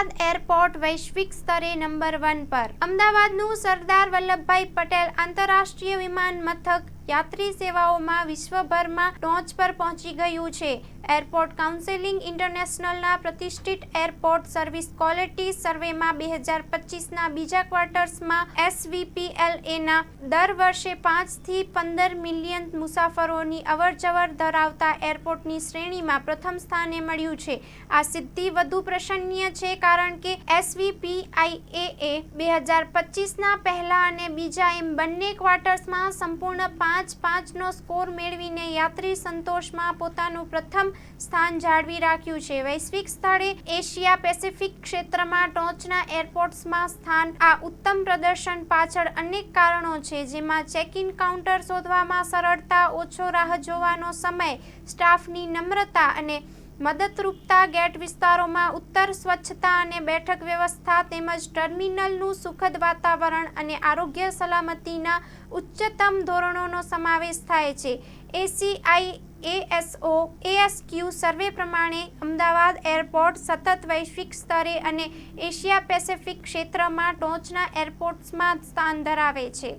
Ahmedabad airport વૈશ્વિક સ્તરે number one પર. અમદાવાદનું સરદાર વલ્લભભાઈ પટેલ આંતરરાષ્ટ્રીય વિમાન મથક યાત્રી સેવાઓમાં વિશ્વભરમાં ટોચ પર પહોંચી ગયું છે. એરપોર્ટ કાઉન્સિલિંગ ઇન્ટરનેશનલના પ્રતિષ્ઠિત એરપોર્ટ સર્વિસ ક્વોલિટી સર્વેમાં બે હજાર પચીસના બીજા ક્વાર્ટર્સમાં એસવીપીએલએના દર વર્ષે પાંચથી પંદર મિલિયન મુસાફરોની અવરજવર ધરાવતા એરપોર્ટની શ્રેણીમાં પ્રથમ સ્થાને મળ્યું છે. આ સિદ્ધિ વધુ પ્રશંસનીય છે કારણ કે એસવીપીઆઈએએ બે હજાર પચીસના પહેલા અને બીજા એમ બંને ક્વાર્ટર્સમાં સંપૂર્ણ પાંચ પાંચનો સ્કોર મેળવીને યાત્રી સંતોષમાં પોતાનું પ્રથમ સ્થાન જાળવી રાખ્યું છે. વૈશ્વિક સ્થળે એશિયા પેસિફિક ક્ષેત્રમાં ટોચના એરપોર્ટ્સમાં સ્થાન આ ઉત્તમ પ્રદર્શન પાછળ અનેક કારણો છે, જેમાં ચેક ઇન કાઉન્ટર શોધવામાં સરળતા, ઓછો રાહ જોવાનો સમય, સ્ટાફની નમ્રતા અને મદદરૂપતા ગેટ વિસ્તારોમાં ઉત્તર સ્વચ્છતા અને બેઠક વ્યવસ્થા તેમજ ટર્મિનલનું સુખદ વાતાવરણ અને આરોગ્ય સલામતીના ઉચ્ચતમ ધોરણોનો સમાવેશ થાય છે. એસીઆઈ, એએસઓ, એએસક્યુ સર્વે પ્રમાણે અમદાવાદ એરપોર્ટ સતત વૈશ્વિક સ્તરે અને એશિયા પેસિફિક ક્ષેત્રમાં ટોચના એરપોર્ટ્સમાં સ્થાન ધરાવે છે.